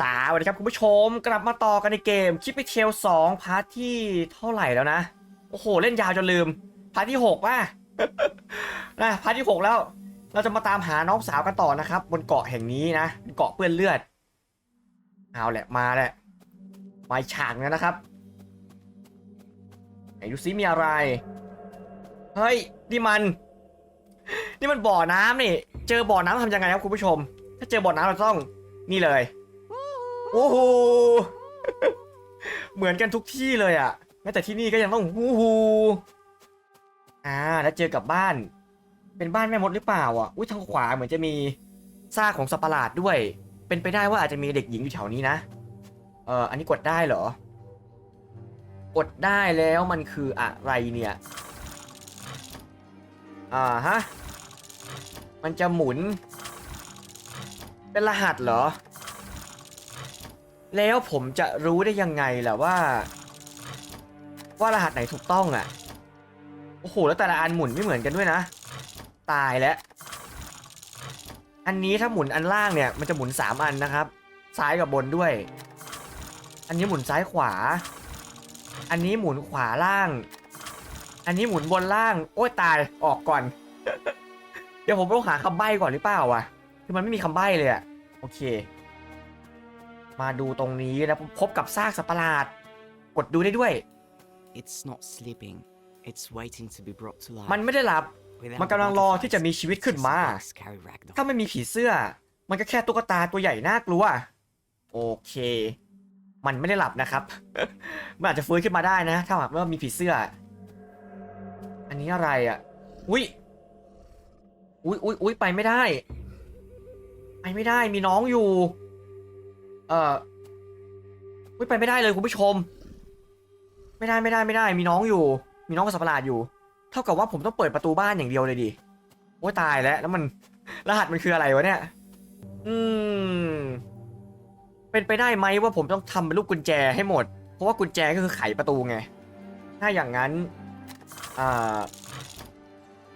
สวัสดีครับคุณผู้ชมกลับมาต่อกันในเกมคิปไปเทลสองพาร์ทที่เท่าไหร่แล้วนะ โอ้โห เล่นยาวจนลืม พาร์ทที่หกว่ะนะพาร์ทที่หกแล้ว เราจะมาตามหาน้องสาวกันต่อนะครับ บนเกาะแห่งนี้นะเกาะเปื้อนเลือด เอาแหละมาแหละมาฉากนึงนะครับไหนดูซิมีอะไร เฮ้ยนี่มัน นี่มันบ่อน้ำนี่ เจอบ่อน้ำทำยังไงครับคุณผู้ชม ถ้าเจอบ่อน้ำเราต้องนี่เลย โอ้โห เหมือนกันทุกที่เลยอะ่ะแม้แต่ที่นี่ก็ยังต้องฮู้ฮูอ่า แล้วเจอกับบ้าน เป็นบ้านแม่มดหรือเปล่าอะ อุ้ยทางขวาเหมือนจะมีซากของสัตว์ประหลาดด้วย เป็นไปได้ว่าอาจจะมีเด็กหญิงอยู่แถวนี้นะ เอออันนี้กดได้เหรอ กดได้แล้วมันคืออะไรเนี่ย อ่าฮะ มันจะหมุน เป็นรหัสเหรอ แล้วผมจะรู้ได้ยังไงล่ะว่า ว่ารหัสไหนถูกต้องอะ โอ้โห แล้วแต่ละอันหมุนไม่เหมือนกันด้วยนะ ตายแล้ว อันนี้ถ้าหมุนอันล่างเนี่ย มันจะหมุนสามอันนะครับ ซ้ายกับบนด้วย อันนี้หมุนซ้ายขวา อันนี้หมุนขวาล่าง อันนี้หมุนบนล่าง โอ้ยตาย ออกก่อน เดี๋ยวผมต้องหาคำใบ้ก่อนหรือเปล่าวะ คือมันไม่มีคำใบ้เลยอะโอเค มาดูตรงนี้นะพบกับซากสัตว์ประหลาด กดดูได้ด้วย It's not sleeping. It's waiting to be brought to life. มันไม่ได้หลับ Without มันกำลังรอที่จะมีชีวิตขึ้นมา Just a big scary ragdoll. ถ้าไม่มีผีเสื้อ มันก็แค่ตุ๊กตาตัวใหญ่น่ากลัว โอเค มันไม่ได้หลับนะครับ มันอาจจะฟื้นขึ้นมาได้นะ ถ้าหากว่ามีผีเสื้อ อันนี้อะไรอะ อุ้ย อุ้ยอุ้ยอุ้ยไปไม่ได้ ไปไม่ได้ มีน้องอยู่ เอ่ออุ้ยไปไม่ได้เลยคุณผู้ชม ไม่ได้ไม่ได้ไม่ได้ มีน้องอยู่ มีน้องกับสัตว์ประหลาดอยู่ เท่ากับว่าผมต้องเปิดประตูบ้านอย่างเดียวเลยดิโอ้ตายแล้วแล้วมันรหัสมันคืออะไรวะเนี่ย อืม เป็นไปได้ไหมว่าผมต้องทำเป็นลูกกุญแจให้หมด เพราะว่ากุญแจก็คือไขประตูไง ถ้าอย่างนั้นอ่า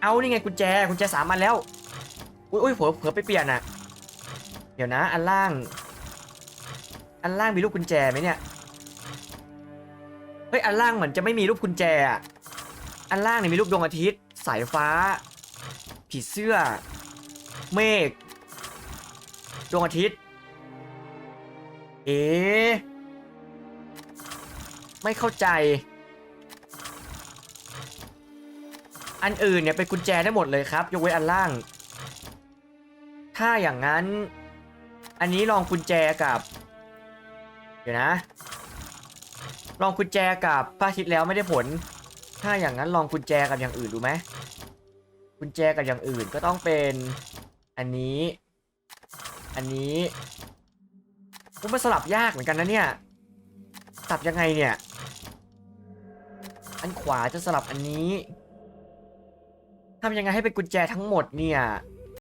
เอานี่ไงกุญแจกุญแจสามอันแล้ว อุ้ยอุ้ยเผลอเผลอไปเปลี่ยนอะเดี๋ยวนะ อันล่าง อันล่างมีลูกกุญแจไหมเนี่ย เฮ้ย อันล่างเหมือนจะไม่มีรูปกุญแจอะอันล่างเนี่ยมีรูปดวงอาทิตย์ สายฟ้า ผีเสื้อ เมฆ ดวงอาทิตย์ เอ๊ะไม่เข้าใจ อันอื่นเนี่ยเป็นกุญแจได้หมดเลยครับ ยกเว้นอันล่าง ถ้าอย่างนั้น อันนี้ลองกุญแจกับ เดี๋ยวนะ ลองกุญแจกับพระอาทิตย์แล้วไม่ได้ผล ถ้าอย่างนั้นลองกุญแจกับอย่างอื่นดูไหมกุญแจกับอย่างอื่นก็ต้องเป็นอันนี้ อันนี้ผมมันสลับยากเหมือนกันนะเนี่ยสลับยังไงเนี่ย อันขวาจะสลับอันนี้ทำยังไงให้เป็นกุญแจทั้งหมดเนี่ย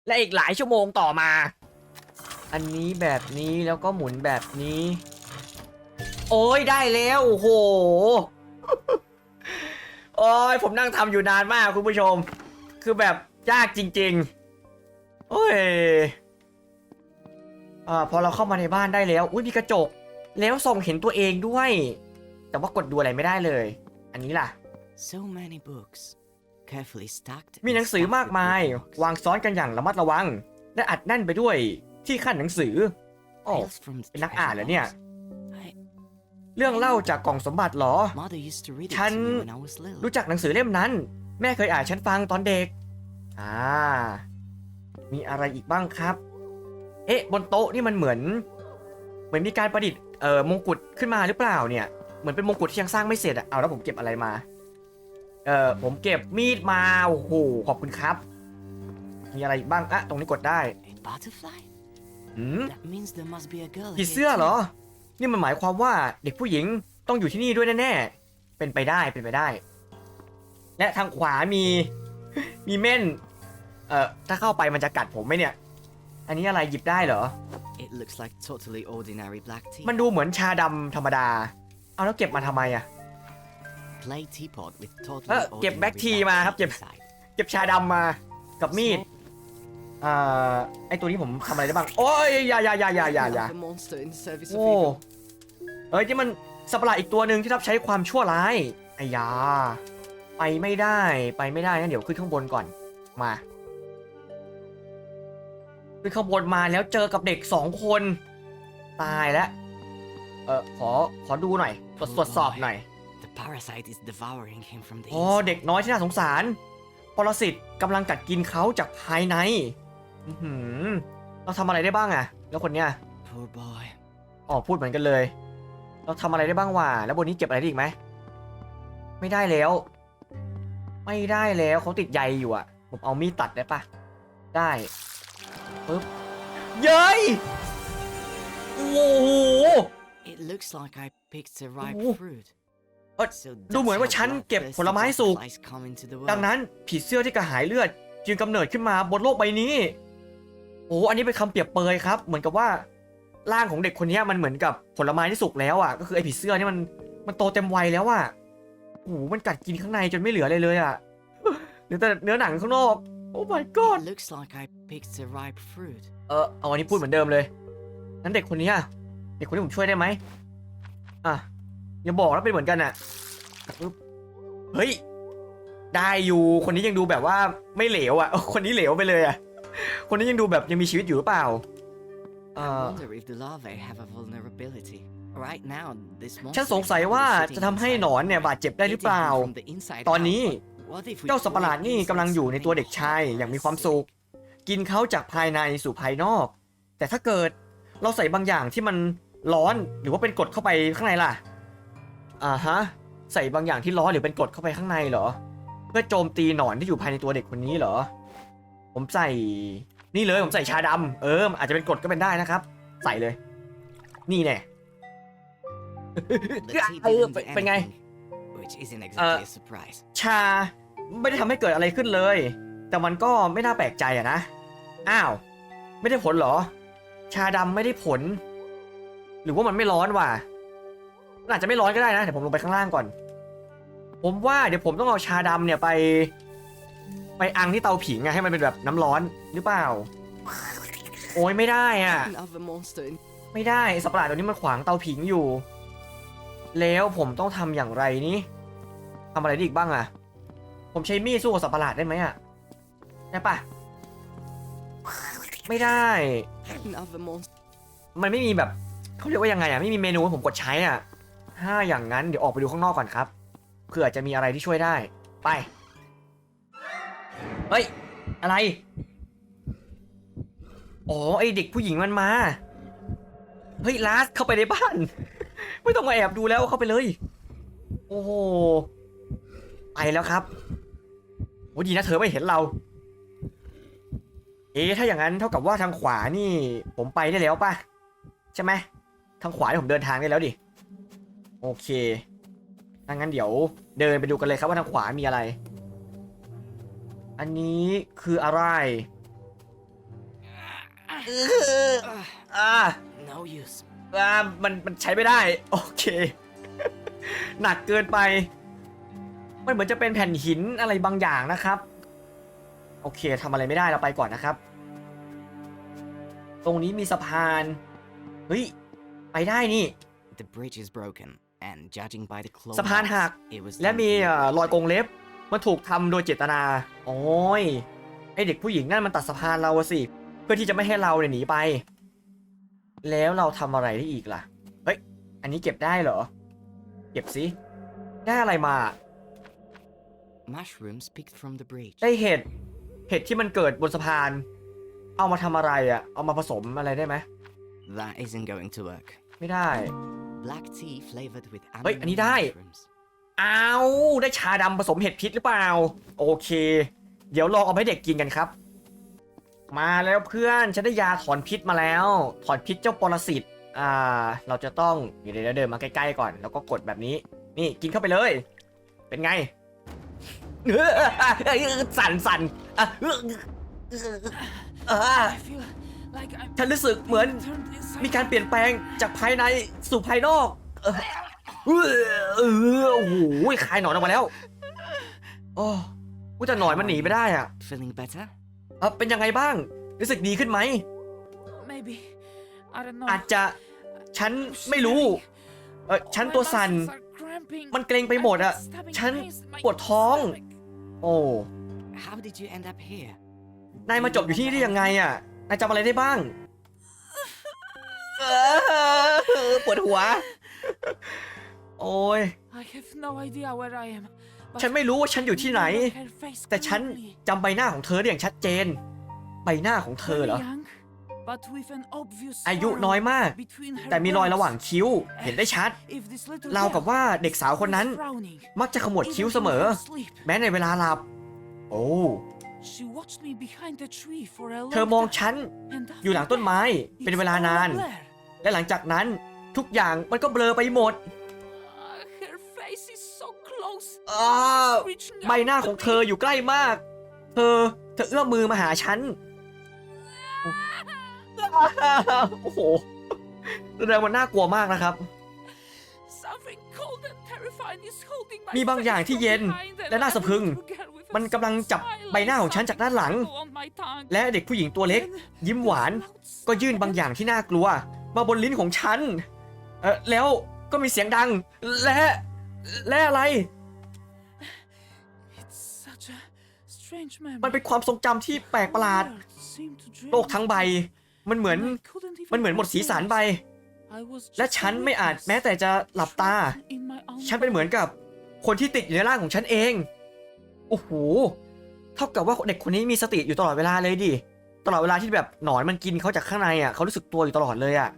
และอีกหลายชั่วโมงต่อมา อันนี้แบบนี้แล้วก็หมุนแบบนี้ โอ้ยได้แล้วโอ้โหโอ้ยผมนั่งทำอยู่นานมากคุณผู้ชม คือแบบยากจริง ๆ โอ้ยอ่าพอเราเข้ามาในบ้านได้แล้ว อุ้ยมีกระจก แล้วส่องเห็นตัวเองด้วย แต่ว่ากดดูอะไรไม่ได้เลย อันนี้ล่ะ So many books. Carefully stacked. มีหนังสือ and มาก stacked มาย with bookmarks. วางซ้อนกันอย่างระมัดระวัง และอัดแน่นไปด้วยที่ขั้นหนังสือโอ้ Tales from the เป็นนักอ่านเหรอเนี่ย treasure house. I- เรื่องเล่าจากกล่องสมบัติเหรอ Mother used to read it ฉัน to me when I was little. รู้จักหนังสือเล่มนั้น แม่เคยอ่านฉันฟังตอนเด็ก อ่า มีอะไรอีกบ้างครับ เอ๊ะ บนโต๊ะนี่มันเหมือน เหมือนมีการประดิษฐ์เอ่อมงกุฎขึ้นมาหรือเปล่าเนี่ย เหมือนเป็นมงกุฎที่ยังสร้างไม่เสร็จอะเอาแล้วผมเก็บอะไรมา เอ่อ ผมเก็บมีดมา โอ้โห ขอบคุณครับ มีอะไรอีกบ้างอะตรงนี้กดได้ A butterfly? อืม That means there must be a girl ผี here เสื้อเหรอ too. นี่มันหมายความว่าเด็กผู้หญิงต้องอยู่ที่นี่ด้วยแน่ๆ เป็นไปได้เป็นไปได้ และทางขวามีมีเม่น เอ่อถ้าเข้าไปมันจะกัดผมไหมเนี่ย อันนี้อะไรหยิบได้เหรอ It looks like totally ordinary black tea. มันดูเหมือนชาดำธรรมดา เอาแล้วเก็บมาทำไมอะ Clay teapot with totally เออเก็บ ordinary black tea black มาครับ tea เก็บ inside. เก็บชาดำมากับมีด Small อ่าไอตัวนี้ผมทำอะไรได้บ้าง โอ้ยอย่าอย่าอย่าอย่าอย่าอย่า Another monster in the service of โอ้ evil. เอ้ยที่มันสัตว์ประหลาดอีกตัวหนึ่งที่รับใช้ความชั่วร้ายไอ้ยา ไปไม่ได้ไปไม่ได้งั้นเดี๋ยวขึ้นข้างบนก่อนมาขึ้นข้างบนมาแล้วเจอกับเด็กสองคน ตายแล้วเออขอขอดูหน่อยตรวจตรวจสอบหน่อย The parasite is devouring him from the อ๋อ inside. เด็กน้อยที่น่าสงสาร ปรสิตกำลังกัดกินเขาจากภายใน อื้อหือเราทำอะไรได้บ้างอะแล้วคนเนี้ย Poor boy. อ๋อพูดเหมือนกันเลย เราทำอะไรได้บ้างวะแล้วบนนี้เก็บอะไรได้อีกไหม ไม่ได้แล้ว ไม่ได้แล้วเขาติดใยอยู่อะผมเอามีดตัดได้ปะได้ปึ๊บเย้ยโอ้โห It looks like I picked the ripe Oh. fruit. เอ้ย So ดูเหมือน that's ว่า how ฉันเก็บผลไม้ bloodthirsty สุก butterflies come into the ดัง world. นั้นผีเสื้อที่กระหายเลือด จึงกำเนิดขึ้นมาบนโลกใบนี้ โอ้อันนี้เป็นคำเปรียบเปรยครับ เหมือนกับว่าร่างของเด็กคนเนี้ยมันเหมือนกับผลไม้ที่สุกแล้วอะ ก็คือไอ้ผีเสื้อนี่มันมันโตเต็มวัยแล้วอะโอ้โหมันกัดกินข้างในจนไม่เหลืออะไรเลยอะเหลือแต่เนื้อหนังข้างนอก โอ้ my god It looks like I picked the ripe fruit. เออเอาอันนี้พูดเหมือนเดิมเลยนั้นเด็กคนนี้อะเด็กคนนี้ผมช่วยได้ไหมอะอย่าบอกแล้วเป็นเหมือนกันอะปึ๊บเฮ้ยได้อยู่คนนี้ยังดูแบบว่าไม่เหลวอะ คนนี้เหลวไปเลยอะ คนนี้ยังดูแบบยังมีชีวิตอยู่หรือเปล่า เอ I อ wonder if the larvae have a vulnerability. Right now, this ฉัน monster สง is สัยว่า probably จะ sitting ทำให้ inside, หนอนเนี่ยบาดเจ็บได้หรือเปล่า eating him from the inside ตอน out. นี้ What if we เจ้าสัตว์ประหลาด break นี่ inside กำลังอยู่ในตัวเด็ก something ชายอย่างมีความสุขกินเขาจากภายในสู่ภายนอก แต่ถ้าเกิดเราใส่บางอย่างที่มันร้อนหรือว่าเป็นกรดเข้าไปข้างในล่ะอ่าฮะใส่บางอย่างที่ร้อนหรือเป็นกรดเข้าไปข้างในเหรอ เพื่อโจมตีหนอนที่อยู่ภายในตัวเด็กคนนี้เหรอ ผมใส่นี่เลยผมใส่ชาดำเอออาจจะเป็นกรดก็เป็นได้นะครับ ใส่เลย นี่แน่ The tea เออ didn't เป็น do เป็นไง anything, which isn't exactly a surprise. ชาไม่ได้ทำให้เกิดอะไรขึ้นเลย แต่มันก็ไม่น่าแปลกใจอะนะ อ้าว ไม่ได้ผลเหรอ ชาดำไม่ได้ผล หรือว่ามันไม่ร้อนว่ะมันอาจจะไม่ร้อนก็ได้นะเดี๋ยวผมลงไปข้างล่างก่อน ผมว่าเดี๋ยวผมต้องเอาชาดำเนี่ยไป ไปอังที่เตาผิงอะให้มันเป็นแบบน้ำร้อนหรือเปล่า โอ้ยไม่ได้อะ Another monster in ไม่ได้สัตว์ประหลาดตัวนี้มันขวางเตาผิงอยู่ แล้วผมต้องทำอย่างไรนี่ทำอะไรได้อีกบ้างอะผมใช้มีดสู้กับสัตว์ประหลาดได้ไหมอะได้ปะไม่ได้ another monster. มันไม่มีแบบเขาเรียกว่ายังไงอะไม่มีเมนูให้ผมกดใช้อะถ้าอย่างนั้นเดี๋ยวออกไปดูข้างนอกก่อนครับเผื่อจะมีอะไรที่ช่วยได้ ไป เฮ้ย อะไร อ๋อ ไอเด็กผู้หญิงมันมา เฮ้ยลาสเข้าไปในบ้าน ไม่ต้องมาแอบดูแล้วเข้าไปเลย โอ้โห ไปแล้วครับโอ้ดีนะเธอไม่เห็นเรา เอ๊ถ้าอย่างนั้นเท่ากับว่าทางขวานี่ ผมไปได้แล้วป่ะ ใช่ไหม ทางขวาที่ผมเดินทางได้แล้วดิ โอเคถ้างั้นเดี๋ยวเดินไปดูกันเลยครับว่าทางขวามีอะไร อันนี้คืออะไรเออ Ugh, อ่า no use. อ่ามันมันใช้ไม่ได้ โอเค หนักเกินไป มันเหมือนจะเป็นแผ่นหินอะไรบางอย่างนะครับ โอเคทำอะไรไม่ได้เราไปก่อนนะครับ ตรงนี้มีสะพาน เฮ้ย ไปได้นี่ The bridge is broken, and judging by the claw สะพานหัก marks, it was และ done มี to เอ่อ you. รอยกรงเล็บ มันถูกทำโดยเจตนาโอ้ยไอเด็กผู้หญิงนั่นมันตัดสะพานเราอะสิ เพื่อที่จะไม่ให้เราเนี่ยหนีไป แล้วเราทำอะไรได้อีกล่ะ เฮ้ย อันนี้เก็บได้เหรอ เก็บสิ ได้อะไรมา Mushrooms picked from the bridge. ได้เห็ด เห็ดที่มันเกิดบนสะพาน เอามาทำอะไรอะเอามาผสมอะไรได้ไหม That isn't going to work. ไม่ได้ Black tea flavored with เฮ้ย อันนี้ amber ได้ mushrooms. เอาได้ชาดำผสมเห็ดพิษหรือเปล่า โอเค เดี๋ยวลองเอาไปให้เด็กกินกันครับ มาแล้วเพื่อนฉันได้ยาถอนพิษมาแล้ว ถอนพิษเจ้าปรสิตอ่า เราจะต้องเดี๋ยวเดี๋ยวเดินมาใกล้ๆก่อน แล้วก็กดแบบนี้ นี่กินเข้าไปเลย เป็นไงสั่นสั่นฉันรู้สึกเหมือน มีการเปลี่ยนแปลงจากภายในสู่ภายนอก เออเออเออโอ้โหคลายหนอนออกมาแล้วโอ้กูแต่หนอนมันหนีไปได้อะ Feeling better? เออเป็นยังไงบ้าง รู้สึกดีขึ้นไหม Maybe. I don't know. อาจจะฉันไม่รู้ เออฉันตัวสั่น มันเกรงไปหมดอะฉันปวดท้อง โอ้ How did you end up here? นายมาจบอยู่ที่นี่ได้ยังไงอะ นายจำอะไรได้บ้างเออปวดหัว โอ้ย I have no idea where I am. but ฉันไม่รู้ว่าฉันอยู่ที่ไหน remember her face แต่ฉัน clearly. จำใบหน้าของเธอได้อย่างชัดเจน ใบหน้าของเธอเหรอ Very young, but with an obvious อายุ furrow น้อยมาก between her แต่มีรอย brows. ระหว่างคิ้ว เห็นได้ชัด If this little ราวกับ girl ว่าเด็กสาวคนนั้น was frowning, มักจะขมวดคิ้ว even เสมอ in her sleep. แม้ในเวลาหลับ โอ้ She watched me behind the tree for a เธอ long มอง time, ฉัน and อยู่หลังต้นไม้ after เป็น that, เวลานาน it's all a blur. และหลังจากนั้นทุกอย่างมันก็เบลอไปหมด อ้าว She's reaching ใบ out หน้า to ของ me. เธออยู่ใกล้มาก เธอเธอเอื้อมมือมาหาฉัน โอ้โหแสดงว่าน่ากลัวมากนะครับ Something cold and terrifying is holding my มีบางอย่าง face ที่ from เย็น behind and และน่าสะพรึง a little girl with a มันกำลังจับ smile ใบหน้าของฉันจากด้านหลัง like on my tongue. และเด็กผู้หญิงตัวเล็ก Then ยิ้มหวาน clouds ก็ยื่นบางอย่างที่น่ากลัว มาบนลิ้นของฉัน เออแล้วก็มีเสียงดัง และ และอะไร มันเป็นความทรงจำที่แปลกประหลาด The world seemed to drain โลกทั้งใบ มันเหมือน and I couldn't even มันเหมือนหมดสีสันไป I was และ just ฉัน a ไม่อาจ witness, แม้แต่จะหลับตา trapped in my own ฉันเป็นเหมือนกับคนที่ติดอยู่ในร่างของฉันเอง โอ้โห เท่ากับว่าเด็กคนนี้มีสติอยู่ตลอดเวลาเลยดิ ตลอดเวลาที่แบบหนอนมันกินเขาจากข้างในอะ เขารู้สึกตัวอยู่ตลอดเลยอะ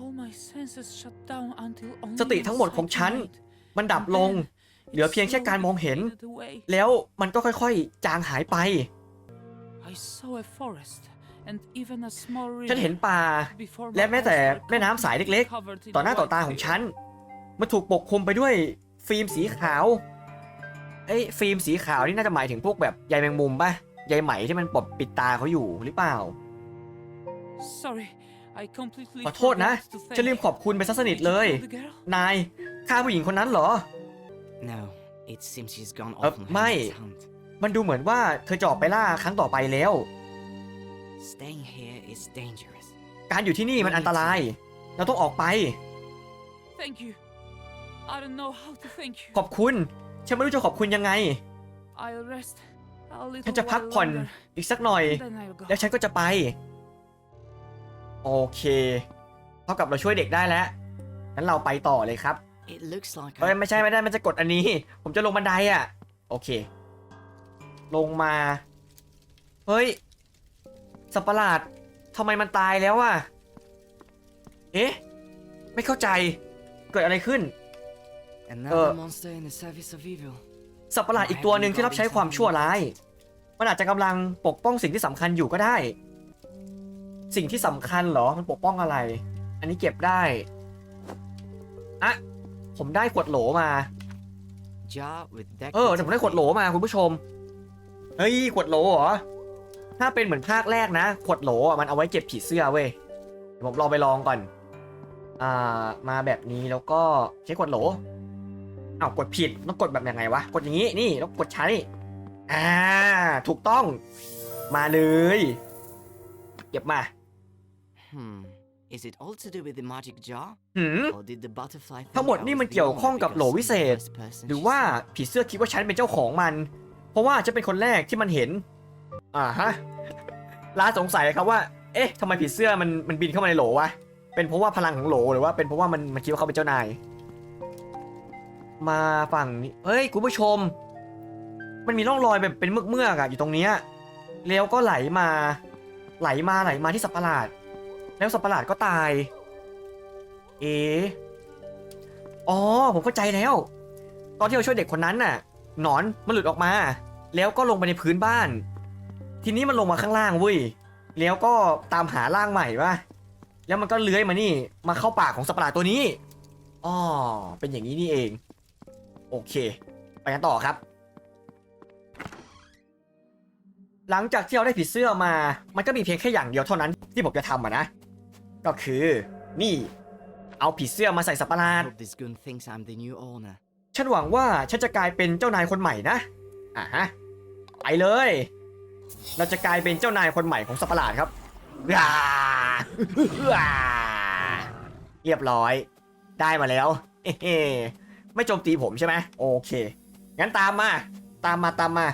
All my senses shut down until only สติทั้งหมดของฉัน sight remained. มันดับลง เหลือเพียงแค่การมองเห็น Faded away. แล้วมันก็ค่อยๆ จางหายไป I saw a forest and even a small ฉันเห็น river ป่า before my และแม้แต่ eyes were แม่น้ำสายเล็ก completely covered in ต่อหน้าต่อ white ตาของ film. ฉัน มันถูกปกคลุมไปด้วยฟิล์มสีขาวเอ้ยฟิล์มสีขาวนี่น่าจะหมายถึงพวกแบบใยแมงมุมป่ะใยไหมที่มันปกปิดตาเขาอยู่หรือเปล่า Sorry, I completely ขอโทษนะ forgot to thank ฉันลืมขอบคุณไปซะสนิท Did you เลย kill the girl? นายฆ่าผู้หญิงคนนั้นเหรอ No, it seems she's gone Uh, off on her Mai. next hunt. มันดูเหมือนว่าเธอจะออกไปล่าครั้งต่อไปแล้ว Staying here is dangerous. การอยู่ที่นี่มันอันตราย เราต้องออกไป Thank you. I don't know how to thank you. ขอบคุณ ฉันไม่รู้จะขอบคุณยังไง I'll rest a little ฉันจะพัก while ผ่อน longer, อีกสักหน่อย then I'll go. แล้วฉันก็จะไป โอเค เท่ากับเราช่วยเด็กได้แล้วงั้นเราไปต่อเลยครับ It looks like เอ้ย I ไม่ใช่ไม่ได้มันจะกดอันนี้ ผมจะลงบันไดอะ โอเค ลงมา เฮ้ย สัตว์ประหลาดทำไมมันตายแล้วอะ เอ๊ะ ไม่เข้าใจ เกิดอะไรขึ้น another Uh, monster in the service of evil. สัตว์ประหลาดอีกตัวหนึ่งที่รับใช้ความชั่วร้าย มันอาจจะกำลังปกป้องสิ่งที่สำคัญอยู่ก็ได้ สิ่งที่สำคัญเหรอ มันปกป้องอะไร อันนี้เก็บได้ อะ ผมได้ขวดโหลมา Jar with เออแต่ผมได้ขวดโหลมาคุณผู้ชม เฮ้ยขวดโหลเหรอ ถ้าเป็นเหมือนภาคแรกนะ ขวดโหลอะมันเอาไว้เก็บผีเสื้อเว้ยเดี๋ยวผมลองไปลองก่อน อ่า มาแบบนี้แล้วก็ใช้ขวดโหลอ้าวกดผิดต้องกดแบบยังไงวะ กดอย่างนี้นี่แล้วกดใช้อ่า ถูกต้อง มาเลยเก็บมา Hmm. Is it all to do with the magic jar? หืม Or did the butterfly ทั้งหมด think I นี่ was มัน the เกี่ยว owner ข้องกับ because โหล I'm วิ the เศษ first person หรือ she ว่า saw? ผีเสื้อคิดว่าฉันเป็นเจ้าของมัน เพราะว่าจะเป็นคนแรกที่มันเห็น อ่าฮะลาสงสัยครับว่า เอ๊ะทำไมผีเสื้อมันมันบินเข้ามาในโหลวะ เป็นเพราะว่าพลังของโหลหรือว่าเป็นเพราะว่ามันมันคิดว่าเขาเป็นเจ้านาย มาฝั่งนี้เฮ้ยคุณผู้ชม มันมีร่องรอยแบบเป็นเมือกๆอะอยู่ตรงเนี้ยแล้วก็ไหลมา ไหลมาไหลมาที่สัตว์ประหลาด แล้วสัตว์ประหลาดก็ตาย เออ๋อ ผมเข้าใจแล้ว ตอนที่เราช่วยเด็กคนนั้นน่ะ หนอนมันหลุดออกมา แล้วก็ลงไปในพื้นบ้าน ทีนี้มันลงมาข้างล่างเว้ย แล้วก็ตามหาร่างใหม่ป่ะ แล้วมันก็เลื้อยมานี่ มาเข้าปากของสัตว์ประหลาดตัวนี้ อ๋อ เป็นอย่างนี้นี่เอง โอเค ไปกันต่อครับ หลังจากที่เราได้ผีเสื้อมา มันก็มีเพียงแค่อย่างเดียวเท่านั้นที่ผมจะทำอะนะ ก็คือนี่ เอาผีเสื้อมาใส่สัตว์ประหลา I ด hope this goon thinks I'm the new owner. ฉันหวังว่าฉันจะกลายเป็นเจ้านายคนใหม่นะ อะฮะ ไปเลย เราจะกลายเป็นเจ้านายคนใหม่ของสัตว์ประหลาดครับว้าว้าเรียบร้อย ได้มาแล้วเฮ้ไม่โจมตีผมใช่ไหมโอเค งั้นตามมา ตามมาตามมา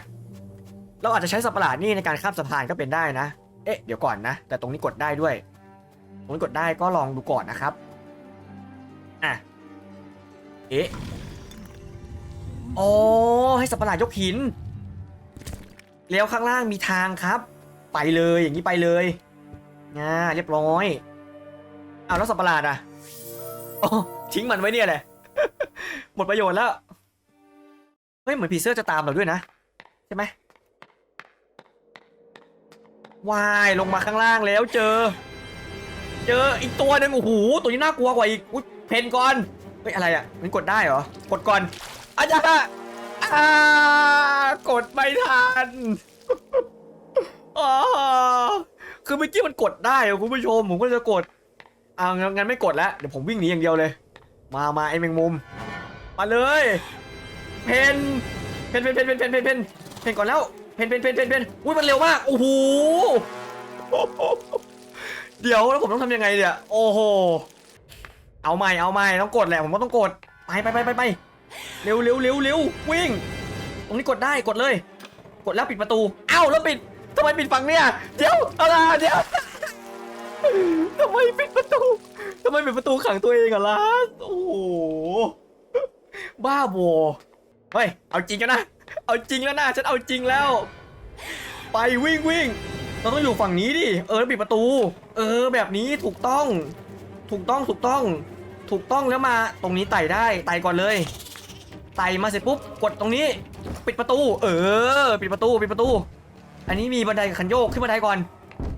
เราอาจจะใช้สัตว์ประหลาดนี่ในการข้ามสะพานก็เป็นได้นะ เอ๊ะ เดี๋ยวก่อนนะ แต่ตรงนี้กดได้ด้วย ตรงนี้กดได้ก็ลองดูก่อนนะครับ อะ เอ๊ะโอ้ให้สัตว์ประหลาดยกหิน แล้วข้างล่างมีทางครับ ไปเลยอย่างนี้ไปเลยง่าเรียบร้อยอ้าวแล้วสัตว์ประหลาดอะโอ้ทิ้งมันไว้เนี่ยแหละ หมดประโยชน์แล้ว เฮ้ยเหมือนผีเสื้อจะตามเราด้วยนะ ใช่ไหมวายลงมาข้างล่างแล้วเจอ เจออีกตัวหนึ่งโอ้โหตัวนี้น่ากลัวกว่าอีกอุ๊ย เพนก่อน เฮ้ย อะไรอะ มันกดได้เหรอ กดก่อนอาจารย์อ่ากดไม่ทันอ๋อคือเมื่อกี้มันกดได้คุณผู้ชม ผมก็จะกดอ่างั้นงั้นไม่กดแล้ว เดี๋ยวผมวิ่งหนีอย่างเดียวเลย มามาไอ้แมงมุม มาเลย เพน เพนเพนเพนเพนเพนเพนเพนเพนก่อนแล้ว เพนเพนเพนเพนเพนอุ้ยมันเร็วมาก โอ้โห เดี๋ยวแล้วผมต้องทำยังไงเนี่ย โอ้โห เอาใหม่เอาใหม่ต้องกดแหละผมก็ต้องกดไปไปไปไปไปเร็วเร็วเร็วเร็ววิ่ง ตรงนี้กดได้กดเลย กดแล้วปิดประตูเอ้าแล้วปิดทำไมปิดฝั่งเนี่ยเดี๋ยวอะไรเดี๋ยวทำไมปิดประตูทำไมปิดประตูขังตัวเองอะล่ะโอ้โหบ้าบอเฮ้ยเอาจริงกันนะเอาจริงแล้วนะฉันเอาจริงแล้ว ไปวิ่งวิ่งเราต้องอยู่ฝั่งนี้ดิเออแล้วปิดประตู เออแบบนี้ถูกต้อง ถูกต้องถูกต้อง ถูกต้องแล้วมาตรงนี้ไต่ได้ไต่ก่อนเลย ไต่มาเสร็จปุ๊บกดตรงนี้ ปิดประตู เออ ปิดประตูปิดประตู อันนี้มีบันไดกับคันโยกขึ้นบันไดก่อน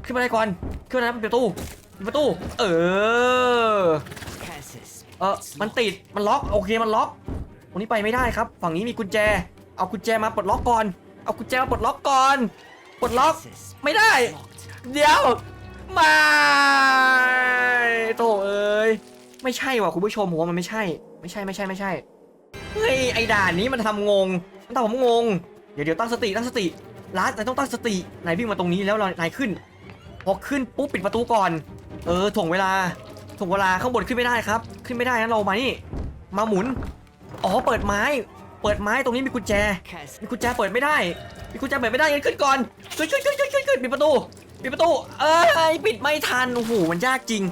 ขึ้นบันไดก่อนขึ้นบันไดปิดประตูปิดประตู เออเออมันติดมันล็อกโอเคมันล็อกตรงนี้ไปไม่ได้ครับ ฝั่งนี้มีกุญแจ เอากุญแจมาปลดล็อกก่อน เอากุญแจมาปลดล็อกก่อนปลดล็อกไม่ได้ เดี๋ยวไม่โถเอ้ย ไม่ใช่ว่ะคุณผู้ชมผมว่ามันไม่ใช่ ไม่ใช่ไม่ใช่ไม่ใช่เฮ้ยไอ้ด่านนี้มันทำงงมันทำผมงง เดี๋ยวเดี๋ยวตั้งสติตั้งสติลัดนายต้องตั้งสตินายวิ่งมาตรงนี้แล้วเรานายขึ้นพอขึ้นปุ๊บปิดประตูก่อน เออถ่วงเวลาถ่วงเวลาข้างบนขึ้นไม่ได้ครับ ขึ้นไม่ได้นะเรามานี่ มาหมุนอ๋อเปิดไม้ เปิดไม้ตรงนี้มีกุญแจ มีกุญแจเปิดไม่ได้ มีกุญแจเปิดไม่ได้งั้นขึ้นก่อนขึ้นขึ้นขึ้นขึ้นขึ้นขึ้นปิดประตูปิดประตู เอ้ยปิดไม่ทันโอ้โหมันยากจริง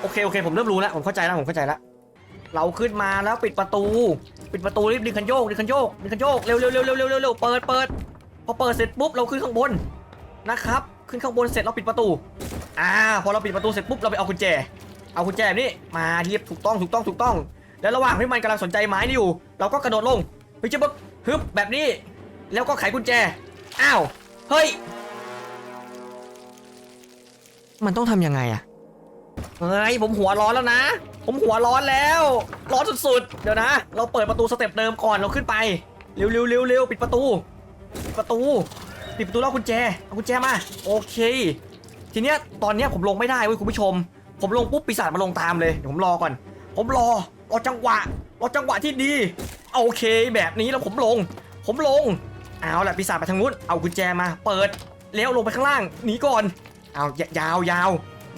โอเคโอเค ผมเริ่มรู้แล้วผมเข้าใจแล้วผมเข้าใจแล้วเราขึ้นมาแล้วปิดประตู ปิดประตูรีบดึงคันโยกดึงคันโยกดึงคันโยกเร็วเร็วเร็วเร็วเร็วเร็วเร็วเปิดเปิดพอเปิดเสร็จปุ๊บเราขึ้นข้างบนนะครับ ขึ้นข้างบนเสร็จเราปิดประตูอ่าพอเราปิดประตูเสร็จปุ๊บเราไปเอากุญแจ เอากุญแจแบบนี้มาเรียบถูกต้องถูกต้องถูกต้อง แล้วระหว่างที่มันกำลังสนใจไม้นี่อยู่ เราก็กระโดดลงไปจะบึกฮึบแบบนี้ แล้วก็ไขกุญแจอ้าวเฮ้ยมันต้องทำยังไงอะ เฮ้ยผมหัวร้อนแล้วนะ ผมหัวร้อนแล้ว ร้อนสุดๆ เดี๋ยวนะ เราเปิดประตูสเต็ปเดิมก่อนเราขึ้นไป เร็วเร็วเร็วเร็วปิดประตู ประตู ปิดประตูแล้วกุญแจเอากุญแจมา โอเค ทีเนี้ยตอนเนี้ยผมลงไม่ได้เว้ยคุณผู้ชม ผมลงปุ๊บปีศาจมาลงตามเลย เดี๋ยวผมรอก่อน ผมรอ รอจังหวะ รอจังหวะที่ดี โอเค แบบนี้แล้วผมลง ผมลง เอาละปีศาจไปทางนู้น เอากุญแจมา เปิด แล้วลงไปข้างล่าง หนีก่อน เอายยาวยาว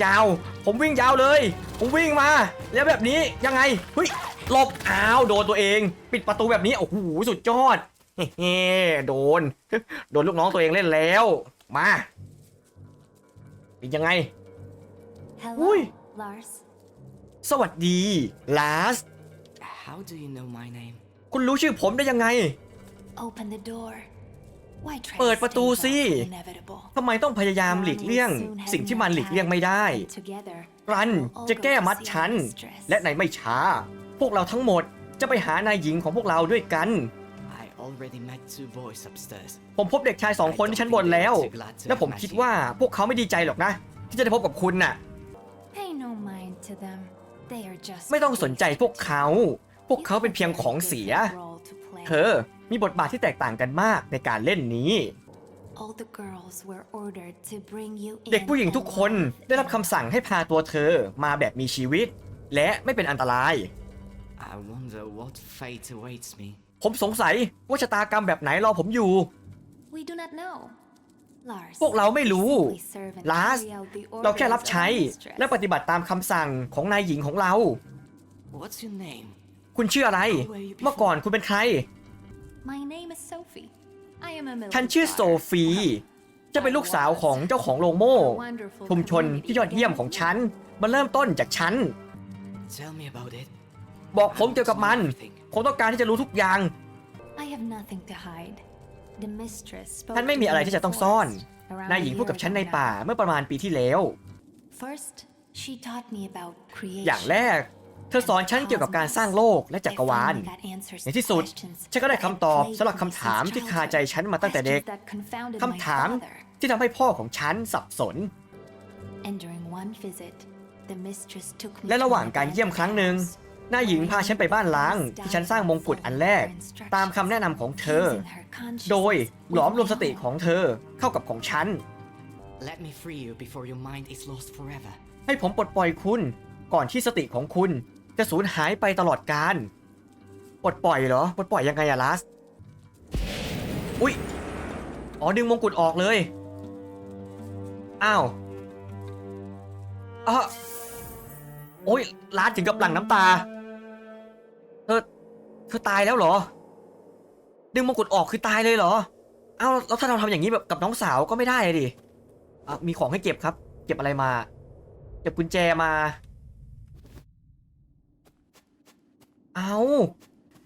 ยาว ผมวิ่งยาวเลย ผมวิ่งมา แล้วแบบนี้ยังไงเฮ้ยหลบอ้าวโดนตัวเอง ปิดประตูแบบนี้โอ้โหสุดยอดเฮ้ๆโดน โดนลูกน้องตัวเองเล่นแล้ว มาเป็นยังไง Hello, Ui. Lars. สวัสดีลาส How do you know my name? คุณรู้ชื่อผมได้ยังไง Open the door. Why try เปิด to ประตู stave สิ off the inevitable? ทำไมต้องพยายามหลีกเลี่ยง สิ่งที่มันหลีกเลี่ยงไม่ได้ Together, รันจะแก้มัดฉัน และในไม่ช้า พวกเราทั้งหมดจะไปหานายหญิงของพวกเราด้วยกัน I already met two boys upstairs. ผมพบเด็กชายสองคนที่ชั้นบนแล้ว และผมคิดว่าพวกเขาไม่ดีใจหรอกนะ ที่จะได้พบกับคุณน่ะ pay no mind to them. They are just ไม่ต้องสนใจพวกเขา พวกเขาเป็นเพียงของเสีย role to play. เธอ มีบทบาทที่แตกต่างกันมากในการเล่นนี้ All the girls were ordered to bring you in เด็กผู้หญิงทุกคน alive. ได้รับคำสั่งให้พาตัวเธอมาแบบมีชีวิต และไม่เป็นอันตราย I wonder what fate awaits me. ผมสงสัยว่าชะตากรรมแบบไหนรอผมอยู่ We do not know. Lars, พวกเราไม่รู้ we simply serve and Lars, carry out the เราแค่รับ orders of ใช้ our mistress. และปฏิบัติตามคำสั่งของนายหญิงของเรา What's your name? คุณชื่ออะไร เมื่อก่อนคุณเป็นใคร My name is Sophie. I am a ฉัน miller's ชื่อโซ daughter. ฟีจะเป็นลูกสาวของเจ้าของโรงโม่ Our wonderful ชุมชนที่ยอดเยี่ยมของฉัน มันเริ่มต้นจากฉัน Tell me about it. บอกผมเกี่ยวกับมัน Everything. ผมต้องการที่จะรู้ทุกอย่าง I have nothing to hide. The mistress spoke ฉันไม่ to มี me อะไร in ที่ the จะต้องซ่อน forest around นายหญิง a พูดกับ year ฉันใน ago ป่า now. เมื่อประมาณปีที่แล้ว First, she taught me about creation. อย่างแรก เธอสอนฉันเกี่ยวกับการสร้างโลกและจักรวาล I finally got answers ใน to ที่สุด questions ฉันก็ได้ that คำตอบ had สำหรับ plagued me คำถาม since ที่คาใจ childhood. ฉันมาตั้งแต่เด็ก Questions that confounded คำ my ถาม father. ที่ทำให้พ่อของฉันสับสน And during one visit, the mistress took me และ to ระหว่าง my การเยี่ยมครั้งหนึ่ง grandmother's นายหญิงพาฉันไปบ้านล้าง house, ที่ฉันสร้างมงกุฎอันแรก ตามคำแนะนำของเธอ Fusing her consciousness โดยหลอมรวม with ส my ติ own. ของเธอเข้ากับของฉัน Let me free you before your mind is lost forever. ให้ผมปลดปล่อยคุณก่อนที่สติของคุณ จะสูญหายไปตลอดกาลปลดปล่อยเหรอปลดปล่อยยังไงอะลัสอุ๊ยอ๋อดึงมงกุฎออกเลย อ้าวอะโอ้ยลาสถึงกับหลั่งน้ำตา เธอ เธอตายแล้วเหรอ ดึงมงกุฎออกคือตายเลยเหรอ อ้าวแล้วถ้าเราทำอย่างนี้แบบกับน้องสาวก็ไม่ได้อะดิอะมีของให้เก็บครับ เก็บอะไรมา เก็บกุญแจมา เอา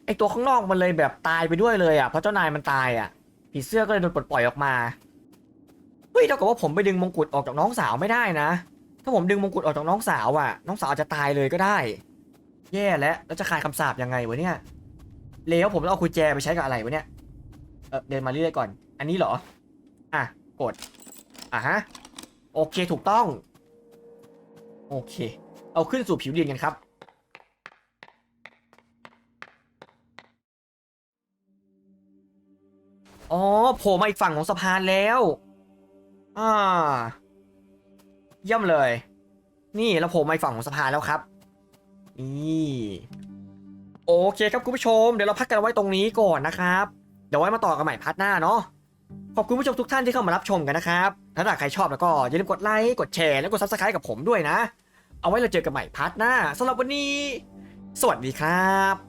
ไอตัวข้างนอกมันเลยแบบตายไปด้วยเลยอะเพราะเจ้านายมันตายอะผีเสื้อก็เลยโดนปลดปล่อยออกมาเฮ้ยเท่ากับว่าผมไปดึงมงกุฎออกจากน้องสาวไม่ได้นะ ถ้าผมดึงมงกุฎออกจากน้องสาวอะ น้องสาวจจะตายเลยก็ได้ แย่แล้วแล้วจะคลายคำสาปยังไงวะเนี่ยแล้วผมต้องเอากุญแจไปใช้กับอะไรวะเนี่ยเออเดินมาเรื่อยๆก่อน อันนี้เหรออะกดอะฮะโอเคถูกต้อง โอเค เอาขึ้นสู่ผิวดินกันครับ อ๋อโผล่มาอีกฝั่งของสะพานแล้วอ่าเยี่ยมเลย นี่เราโผล่มาอีกฝั่งของสะพานแล้วครับ นี่โอเคครับคุณผู้ชม เดี๋ยวเราพักกันไว้ตรงนี้ก่อนนะครับ เดี๋ยวไว้มาต่อกันใหม่พาร์ทหน้าเนาะขอบคุณผู้ชมทุกท่านที่เข้ามารับชมกันนะครับ ถ้าหากใครชอบแล้วก็อย่าลืมกดไลค์ กดแชร์ และกด subscribe กับผมด้วยนะ เอาไว้เราเจอกันใหม่พาร์ทหน้าสำหรับวันนี้ สวัสดีครับ